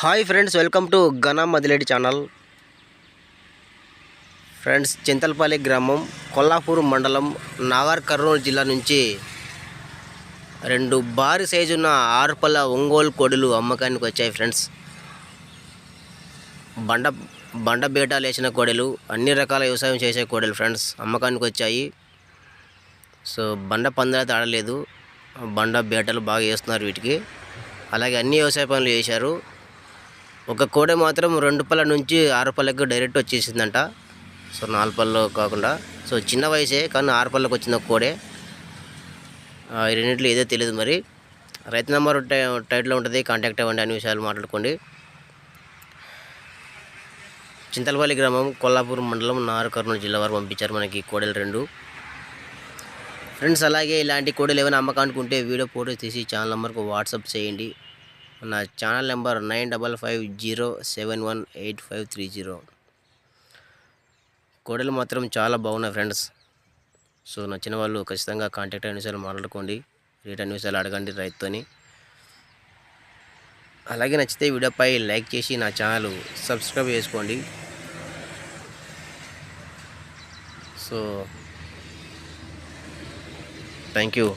Hi friends welcome to ఘనా మదిలేడి channel. Friends Chintalapalli గ్రామం కొల్లాపూర్ మండలం నాగర్ కర్నూలు జిల్లా నుంచి రెండు భారీ సైజు ఉన్న ఆరుపల్ల ఒంగోలు కోడులు అమ్మకానికి వచ్చాయి ఫ్రెండ్స్. బండ బండ బీటాలు వేసిన కోడెలు అన్ని రకాల వ్యవసాయం చేసే కోడెలు ఫ్రెండ్స్ అమ్మకానికి వచ్చాయి. సో బండ పందాలు ఆడలేదు బండ బేటలు బాగా వేస్తున్నారు వీటికి. అలాగే అన్ని వ్యవసాయ పనులు చేశారు. ఒక కోడే మాత్రం రెండు పళ్ళ నుంచి ఆరు పళ్ళకి డైరెక్ట్ వచ్చేసిందంట. సో నాలుగు పళ్ళు కాకుండా. సో చిన్న వయసే కానీ ఆరు పళ్ళకి వచ్చిన కోడే. ఆ, ఈ రెండింటిలో ఏదో తెలియదు మరి. రైతు నెంబర్ టైట్లో ఉంటుంది కాంటాక్ట్ అవ్వండి అన్ని విషయాలు మాట్లాడుకోండి. చింతలపల్లి గ్రామం కొల్లాపూర్ మండలం నారు కర్నూలు జిల్లా వారు పంపించారు మనకి కోడలు రెండు. ఫ్రెండ్స్ అలాగే ఇలాంటి కోడలు ఏమైనా అమ్మకానికి ఉంటే వీడియో ఫోటో తీసి ఛానల్ నెంబర్కు వాట్సాప్ చేయండి. నా channel number nine double five zero seven one eight five three zero. కోడలు మాత్రం చాలా బాగున్నాయి ఫ్రెండ్స్. సో నచ్చిన వాళ్ళు ఖచ్చితంగా కాంటాక్ట్ అయిన విషయాలు మాట్లాడుకోండి. రేట్ అన్ని విషయాలు అడగండి రైతుతోని అలాగే నచ్చితే వీడియోపై లైక్ చేసి నా ఛానల్ సబ్స్క్రైబ్ చేసుకోండి. So thank you.